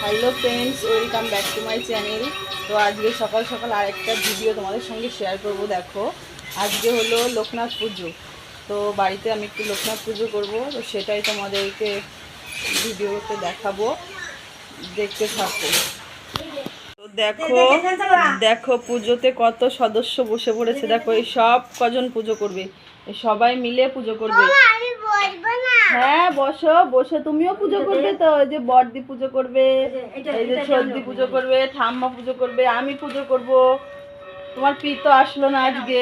Hello friends welcome back to my channel তো আজকে সকাল সকাল আরেকটা ভিডিও তোমাদের সঙ্গে শেয়ার করব, দেখো। আজকে হলো লোকনাথ পুজো। তো বাড়িতে আমি একটু লোকনাথ পুজো করব, তো সেটাই তোমাদেরকে ভিডিওতে দেখাবো। দেখতে থাকো। তো দেখো দেখো পুজোতে কত সদস্য বসে পড়েছে। দেখো, এই সব কজন পুজো করবে? সবাই মিলে পুজো করবে। হ্যাঁ বসো বসে তুমিও পুজো করবে তো এই যে বড়দি পুজো করবে এই যে সর্দি পুজো করবে ঠাম্মা পুজো করবে আমি পুজো করব। তোমার পি তো আসলো না আজকে।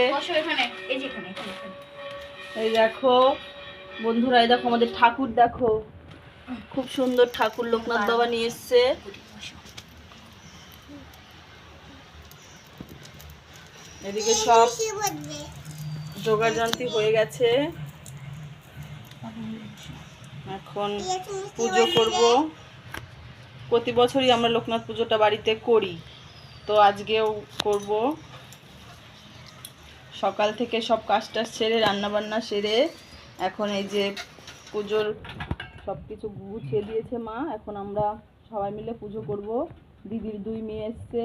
এই দেখো বন্ধুরা এই দেখো আমাদের ঠাকুর দেখো। খুব সুন্দর ঠাকুর লোকনাথ বাবা নিয়ে এসছে। এদিকে সব যন্ত্রী হয়ে গেছে। এখন পুজো করব। প্রতি বছরই আমরা লোকনাথ পুজোটা বাড়িতে করি। তো আজকেও করব। সকাল থেকে সব কাজটা সেরে, রান্নাবান্না সেরে, এখন এই যে পুজোর সব কিছু গুছিয়ে দিয়েছে মা। এখন আমরা সবাই মিলে পুজো করব। দিদির দুই মেয়ে এসছে।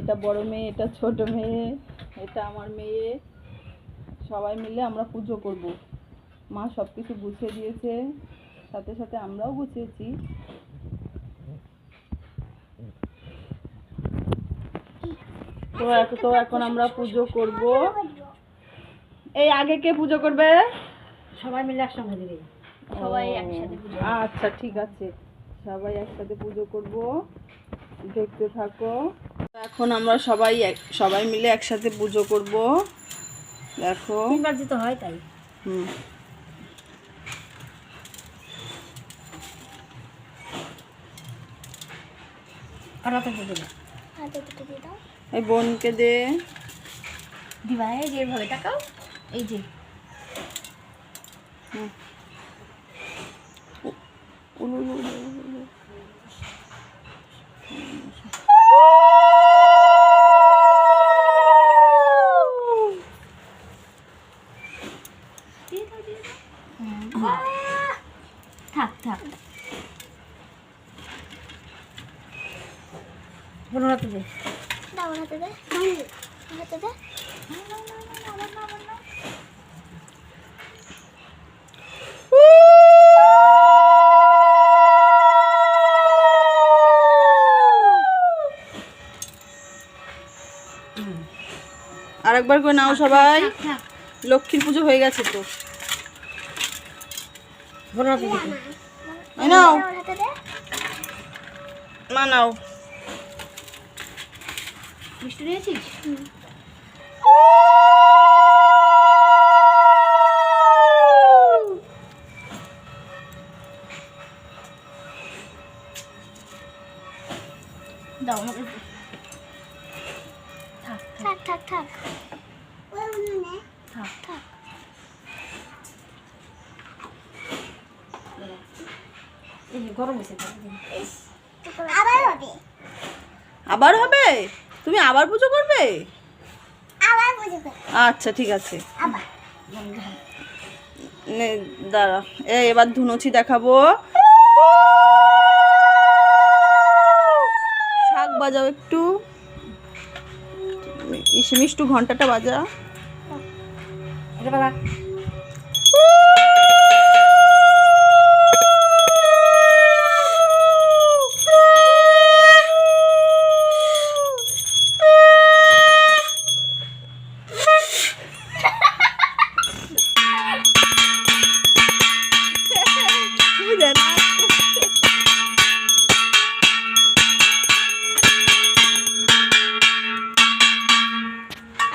এটা বড় মেয়ে, এটা ছোট মেয়ে, এটা আমার মেয়ে। সবাই মিলে আমরা পুজো করব। মা সব কিছু গুছিয়ে দিয়েছে সাথে সাথে আমরাও গুছিয়েছি। তো এখন তো এখন আমরা পুজো করব। এই আগে কে পুজো করবে? সবাই মিলে একসঙ্গে দিবে সবাই একসাথে পুজো আচ্ছা ঠিক আছে। সবাই একসাথে পুজো করব। দেখতে থাকো। এখন আমরা সবাই এক- সবাই মিলে একসাথে পুজো করব। দেখো। তিনবার দিতে হয় তাই। হুম। আর হাতে দিয়ে দাও এই বোনকে দে দিবা এই যে এভাবে তাকাও এই যে উলু, উলু, উলু, থাক থাক বোনের হাতে দে দাও হাতে দে হাতে দে আরেকবার করে নাও সবাই। লক্ষ্মীর পুজো হয়ে গেছে তো। নাও। মা নাও। মিষ্টি দিয়েছিস দাও আমাকে। থাক থাক। থাক থাক থাক। থাক। এই গরম হয়েছে আবার হবে। আবার হবে? তুমি আবার পুজো করবে? আবার আচ্ছা ঠিক আছে। আবার। দাঁড়া। এই এবার ধুনুচি দেখাবো। শাক বাজাও একটু। ইসে মিষ্টু ঘন্টাটা বাজা এটা বাবা বুঝে না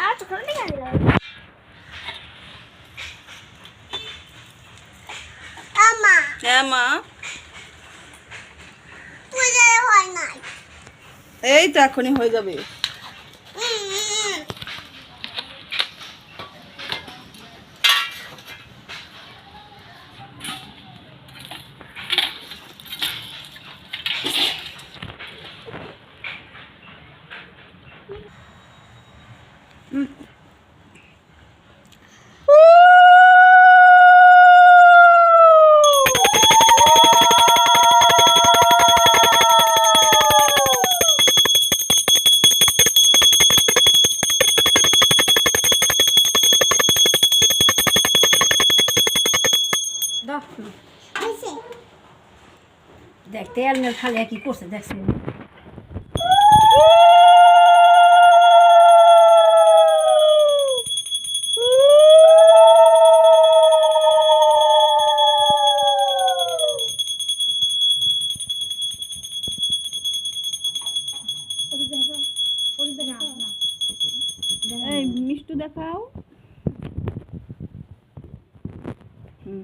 আর তো করে দেখা দিল আমা হ্যাঁ মা পূজা হয় নাই এই তো এখনই হয়ে যাবে। দেখতে তেল মেল খালি কি করছে দেখছি মিষ্টু দেখাও। হুম।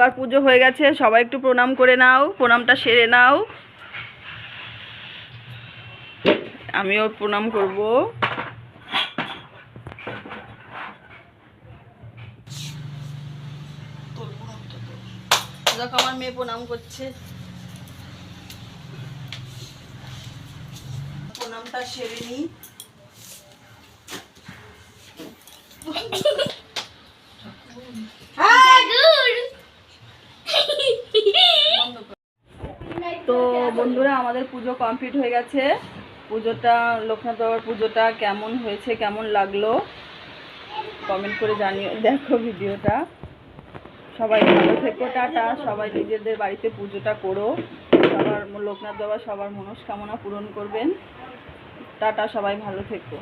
এবার পুজো হয়ে গেছে সবাই একটু প্রণাম করে নাও প্রণামটা সেরে নাও। আমিও প্রণাম করব। দেখো আমার মেয়ে প্রণাম করছে। প্রণামটা সেরে নিই তো বন্ধুরা, আমাদের পুজো কমপ্লিট হয়ে গেছে। পুজোটা, লোকনাথ বাবার পুজোটা কেমন হয়েছে, কেমন লাগল? কমেন্ট করে জানিও, দেখো ভিডিওটা। সবাই ভালো থেকো, টাটা। সবাই নিজেদের বাড়িতে পুজোটা করো। সবার লোকনাথ বাবা সবার মনস্কামনা পূরণ করবেন। টাটা, সবাই ভালো থেকো।